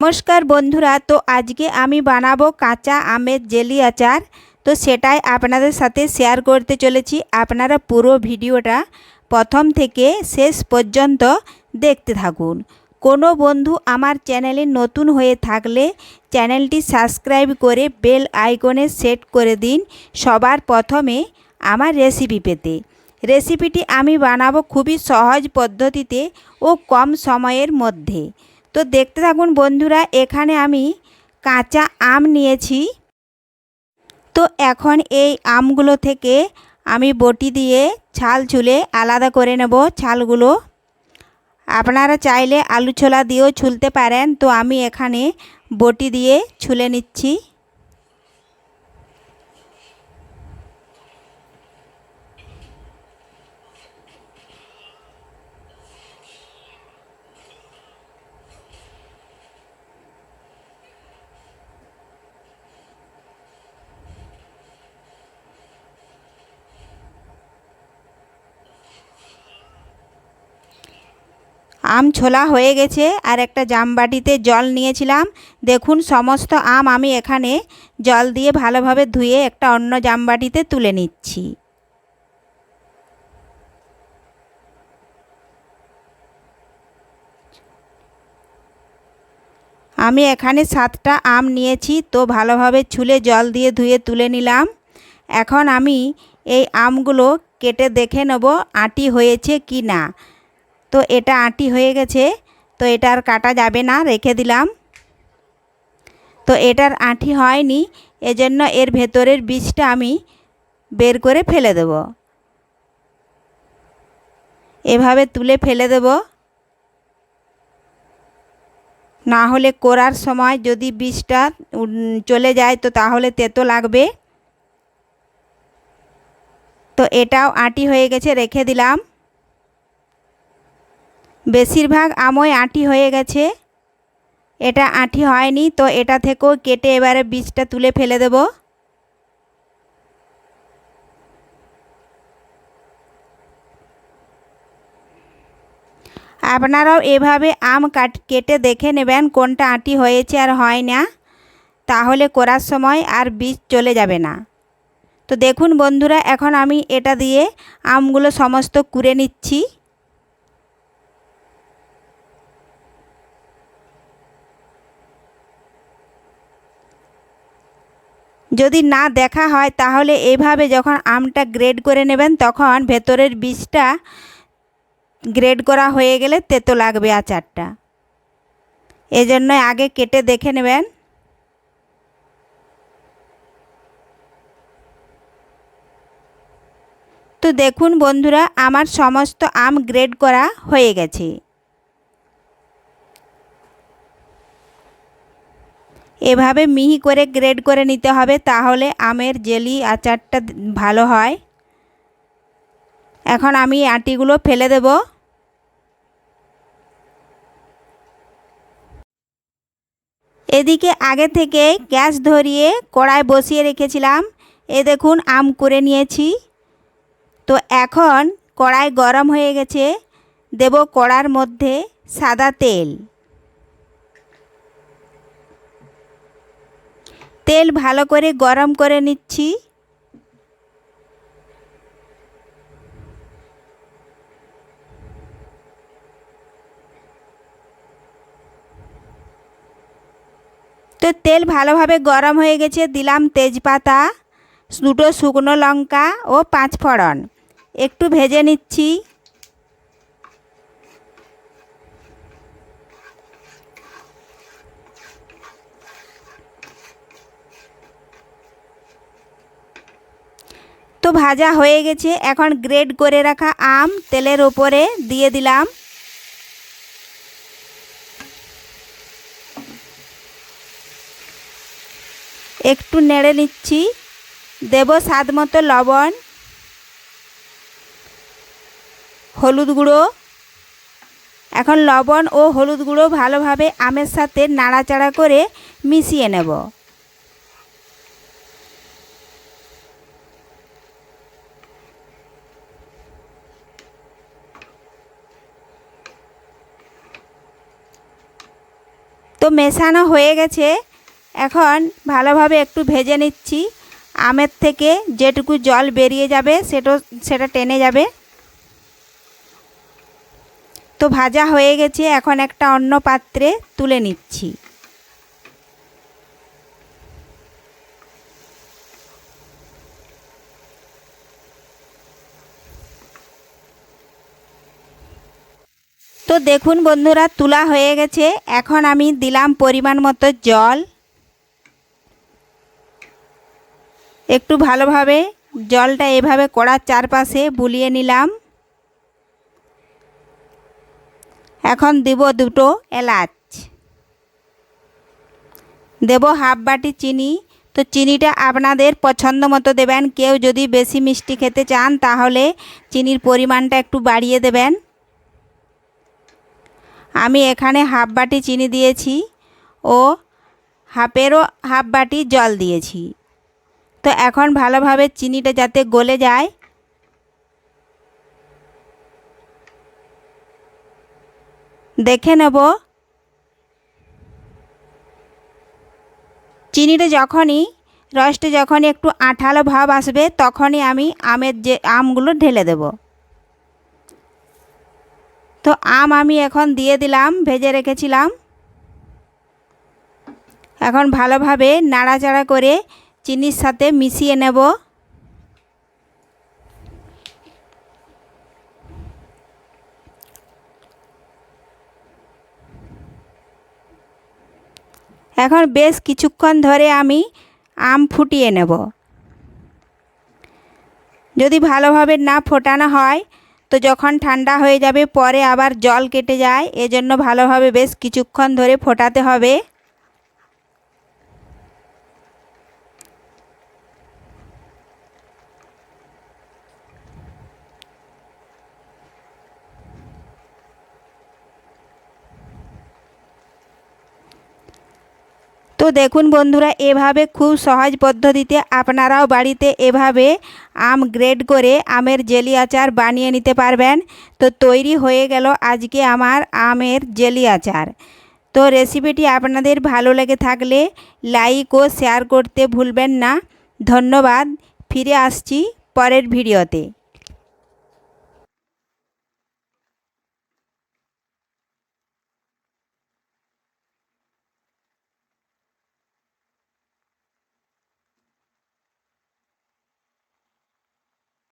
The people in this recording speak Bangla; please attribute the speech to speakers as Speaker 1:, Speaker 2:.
Speaker 1: নমস্কার বন্ধুরা, তো আজকে আমি বানাবো কাঁচা আমের জেলি আচার। তো সেটাই আপনাদের সাথে শেয়ার করতে চলেছি। আপনারা পুরো ভিডিওটা প্রথম থেকে শেষ পর্যন্ত দেখতে থাকুন। কোনো বন্ধু আমার চ্যানেলে নতুন হয়ে থাকলে চ্যানেলটি সাবস্ক্রাইব করে বেল আইকনে সেট করে দিন সবার প্রথমে আমার রেসিপি পেতে। রেসিপিটি আমি বানাবো খুবই সহজ পদ্ধতিতে ও কম সময়ের মধ্যে। তো দেখতে থাকুন বন্ধুরা, এখানে আমি কাঁচা আম নিয়েছি। তো এখন এই আমগুলো থেকে আমি বটি দিয়ে ছাল ছুলে আলাদা করে নেব ছালগুলো। আপনারা চাইলে আলু ছোলা দিয়েও ছুলতে পারেন, তো আমি এখানে বটি দিয়ে ছুলে নিচ্ছি। আম ছোলা হয়ে গেছে আর একটা জামবাটিতে জল নিয়েছিলাম। দেখুন সমস্ত আম আমি এখানে জল দিয়ে ভালোভাবে ধুয়ে একটা অন্য জামবাটিতে তুলে নিচ্ছি। আমি এখানে সাতটা আম নিয়েছি, তো ভালোভাবে ছুলে জল দিয়ে ধুয়ে তুলে নিলাম। এখন আমি এই আমগুলো কেটে দেখে নেব আটি হয়েছে কি না। তো এটা আটি হয়ে গেছে, তো এটা আর কাটা যাবে না, রেখে দিলাম। তো এটার আঁটি হয়নি, এজন্য এর ভেতরের বীজটা আমি বের করে ফেলে দেব। এভাবে তুলে ফেলে দেব। না হলে করার সময় যদি বীজটা চলে যায়, তো তাহলে তেতো লাগবে। তো এটাও আঁটি হয়ে গেছে, রেখে দিলাম। বেশিরভাগ আমই আঁটি হয়ে গেছে। এটা আঁটি হয়নি, তো এটা থেকেও কেটে এবারে বীজটা তুলে ফেলে দেব। আপনারাও এভাবে আম কাট, কেটে দেখে নেবেন কোনটা আঁটি হয়েছে আর হয় না। তাহলে করার সময় আর বীজ চলে যাবে না। তো দেখুন বন্ধুরা, এখন আমি এটা দিয়ে আমগুলো সমস্ত কুড়ে নিচ্ছি। যদি না দেখা হয়, তাহলে এভাবে যখন আমটা গ্রেড করে নেবেন, তখন ভেতরের বীজটা গ্রেড করা হয়ে গেলে তেতো লাগবে আচারটা। এজন্য আগে কেটে দেখে নেবেন। তো দেখুন বন্ধুরা, আমার সমস্ত আম গ্রেড করা হয়ে গেছে। এভাবে মিহি করে গ্রেড করে নিতে হবে তাহলে আমের জেলি আচারটা ভালো হয়। এখন আমি আটিগুলো ফেলে দেব। এদিকে আগে থেকে গ্যাস ধরিয়ে কড়াই বসিয়ে রেখেছিলাম। এ দেখুন আম করে নিয়েছি। তো এখন কড়াই গরম হয়ে গেছে। দেব কড়ার মধ্যে সাদা তেল। তেল ভালো করে গরম করে নিচ্ছি। তো তেল ভালোভাবে গরম হয়ে গেছে, দিলাম তেজপাতা, দুটো শুকনো লঙ্কা ও পাঁচ ফোড়ন। একটু ভেজে নিচ্ছি। ভাজা হয়ে গেছে। এখন গ্রেড করে রাখা আম তেলের ওপরে দিয়ে দিলাম। একটু নেড়ে নিচ্ছি। দেব স্বাদ মতো লবণ, হলুদ গুঁড়ো। এখন লবণ ও হলুদ গুঁড়ো ভালোভাবে আমের সাথে নাড়াচাড়া করে মিশিয়ে নেব। মেশানো হয়ে গেছে। এখন ভালোভাবে একটু ভেজে নিচ্ছি। আমের থেকে যেটুকু জল বেরিয়ে যাবে, সেটা সেটা টেনে যাবে। তো ভাজা হয়ে গেছে। এখন একটা অন্য পাত্রে তুলে নিচ্ছি। তো দেখুন বন্ধুরা, তুলা হয়ে গেছে। এখন আমি দিলাম পরিমাণ মতো জল। একটু ভালোভাবে জলটা এভাবে কড়ার চারপাশে বুলিয়ে নিলাম। এখন দেব দুটো এলাচ। দেব হাফ বাটি চিনি। তো চিনিটা আপনাদের পছন্দ মতো দেবেন। কেউ যদি বেশি মিষ্টি খেতে চান, তাহলে চিনির পরিমাণটা একটু বাড়িয়ে দেবেন। আমি এখানে হাফ বাটি চিনি দিয়েছি ও হাফেরও হাফ বাটি জল দিয়েছি। তো এখন ভালোভাবে চিনিটা যাতে গলে যায়। দেখে নেব। চিনিটা যখনই, রসটা যখনই একটু আঠালো ভাব আসবে, তখনই আমি আমের যে আমগুলো ঢেলে দেব। তো আম আমি এখন দিয়ে দিলাম, ভেজে রেখেছিলাম। এখন ভালোভাবে নাড়াচাড়া করে চিনির সাথে মিশিয়ে নেব। এখন বেশ কিছুক্ষণ ধরে আমি আম ফুটিয়ে নেব। যদি ভালোভাবে না ফোটানো হয় তো যখন ঠান্ডা হয়ে যাবে, পরে আবার জল কেটে যায়। এজন্য ভালোভাবে বেশ কিছুক্ষণ ধরে ফোটাতে হবে। দেখুন বন্ধুরা, এভাবে খুব সহজ পদ্ধতিতে আপনারাও বাড়িতে এভাবে আম গ্রেড করে আমের জেলি আচার বানিয়ে নিতে পারবেন। তো তৈরি হয়ে গেল আজকে আমার আমের জেলি আচার। তো রেসিপিটি আপনাদের ভালো লেগে থাকলে লাইক ও শেয়ার করতে ভুলবেন না। ধন্যবাদ, ফিরে আসছি পরের ভিডিওতে।